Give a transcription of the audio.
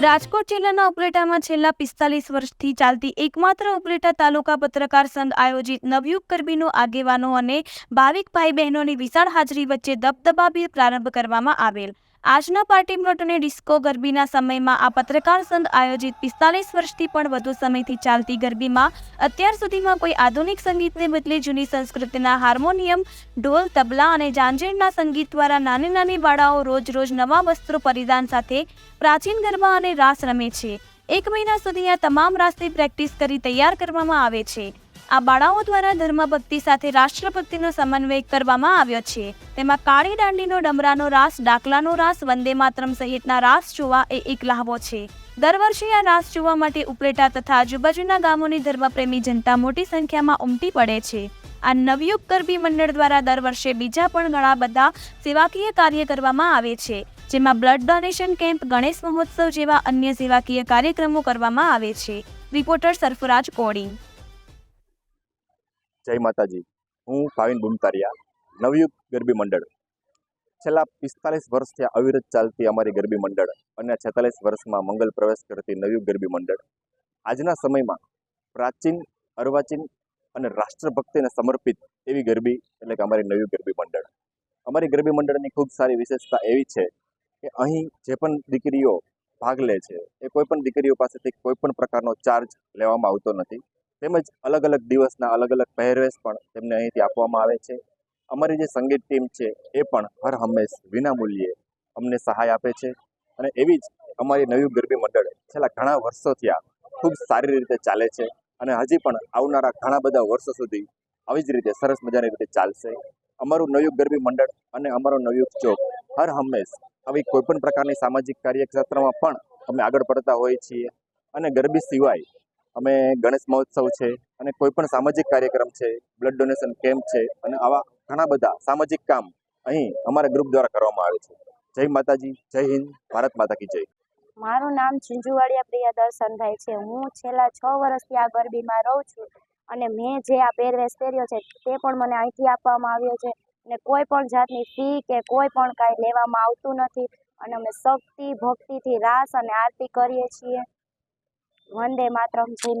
રાજકોટ જિલ્લાના ઉપલેટામાં છેલ્લા પિસ્તાલીસ વર્ષથી ચાલતી એકમાત્ર ઉપલેટા તાલુકા પત્રકાર સંઘ આયોજિત નવયુગ કરબીનું આગેવાનો અને ભાવિક ભાઈ બહેનોની વિશાળ હાજરી વચ્ચે દબદબાભેર પ્રારંભ કરવામાં આવેલ. આજના પાર્ટી પ્લોટ અને ડિસ્કો ગરબીના સમયમાં આ પત્રકાર સંઘ આયોજિત પિસ્તાલીસ વર્ષથી પણ વધુ સમયથી ચાલતી ગરબીમાં અત્યાર સુધીમાં કોઈ આધુનિક સંગીતને બદલે જૂની સંસ્કૃતિના હાર્મોનિયમ, ઢોલ, તબલા અને જાંજેરના સંગીત દ્વારા નાની નાની બાળાઓ રોજ રોજ નવા વસ્ત્રો પરિધાન સાથે પ્રાચીન ગરબા અને રાસ રમે છે. એક મહિના સુધી આ તમામ રાસની પ્રેક્ટિસ કરી તૈયાર કરવામાં આવે છે. આ બાળાઓ દ્વારા ધર્મભક્તિ સાથે રાષ્ટ્રભક્તિનો સમન્વય કરવામાં આવ્યો છે. તેમાં કાળી દાંડીનો ડમરાનો રાસ, ડાકલાનો રાસ, વંદે માતરમ સહિતના રાસ જોવા એ એક લહાવો છે. દર વર્ષે આ રાસ જોવા માટે ઉપલેટા તથા આજુબાજુના ગામોની ધર્મપ્રેમી જનતા મોટી સંખ્યામાં ઉમટી પડે છે. આ નવયુગ ગરબી મંડળ દ્વારા દર વર્ષે બીજા પણ ઘણા બધા સેવાકીય કાર્ય કરવામાં આવે છે. જેમાં બ્લડ ડોનેશન કેમ્પ, ગણેશ મહોત્સવ જેવા અન્ય સેવાકીય કાર્યક્રમો કરવામાં આવે છે. રિપોર્ટર સરફરાજ કોડી જય માતાજી. હું ભાવિન બુમતારિયા, નવયુગ ગરબી મંડળ. છેલ્લા પિસ્તાલીસ વર્ષથી અવિરત ચાલતી અમારી ગરબી મંડળ અને છેતાલીસ વર્ષમાં મંગલ પ્રવેશ કરતી નવયુગ ગરબી મંડળ. આજના સમયમાં પ્રાચીન, અર્વાચીન અને રાષ્ટ્રભક્તિને સમર્પિત એવી ગરબી એટલે કે અમારી નવયુગ ગરબી મંડળ. અમારી ગરબી મંડળની ખૂબ સારી વિશેષતા એવી છે કે અહીં જે પણ દીકરીઓ ભાગ લે છે, એ કોઈ પણ દીકરીઓ પાસેથી કોઈ પણ પ્રકારનો ચાર્જ લેવામાં આવતો નથી. તેમજ અલગ અલગ દિવસના અલગ અલગ પહેરવેશ પણ તેમને અહીંથી આપવામાં આવે છે. અમારી જે સંગીત ટીમ છે, એ પણ હર હંમેશ વિનામૂલ્યે અમને સહાય આપે છે. અને એવી જ અમારી નવી ગરબી મંડળ છેલ્લા ઘણા વર્ષોથી આ ખૂબ સારી રીતે ચાલે છે. અને હજી પણ આવનારા ઘણા બધા વર્ષો સુધી આવી જ રીતે સરસ મજાની રીતે ચાલશે. અમારું નવયુગ ગરબી મંડળ અને અમારો નવયુગ ચોક હર હંમેશ આવી કોઈપણ પ્રકારની સામાજિક કાર્યક્ષેત્રમાં પણ અમે આગળ પડતા હોઈએ છીએ. અને ગરબી સિવાય અમે ગણેશ મહોત્સવ છે અને કોઈ પણ સામાજિક કાર્યક્રમ છે બ્લડ ડોનેશન કેમ્પ છે અને આવા ઘણા બધા સામાજિક કામ અહીં અમારા ગ્રુપ દ્વારા કરવામાં આવે છે. જય માતાજી, જય હિન્દ, ભારત માતા કી જય. મારું નામ ઝીંઝુવાડિયા પ્રિયા દર્શનભાઈ છે. હું છેલ્લા છ વર્ષથી આ ગરબીમાં રહું છું અને મેં જે આ પહેરવેશ પહેર્યો છે તે પણ મને અહીંથી આપવામાં આવ્યો છે અને કોઈ પણ જાતની ફી કે કોઈ પણ કાંઈ લેવામાં આવતું નથી અને અમે શક્તિ, ભક્તિથી રાસ અને આરતી કરીએ છીએ. વંદે માતરમ જય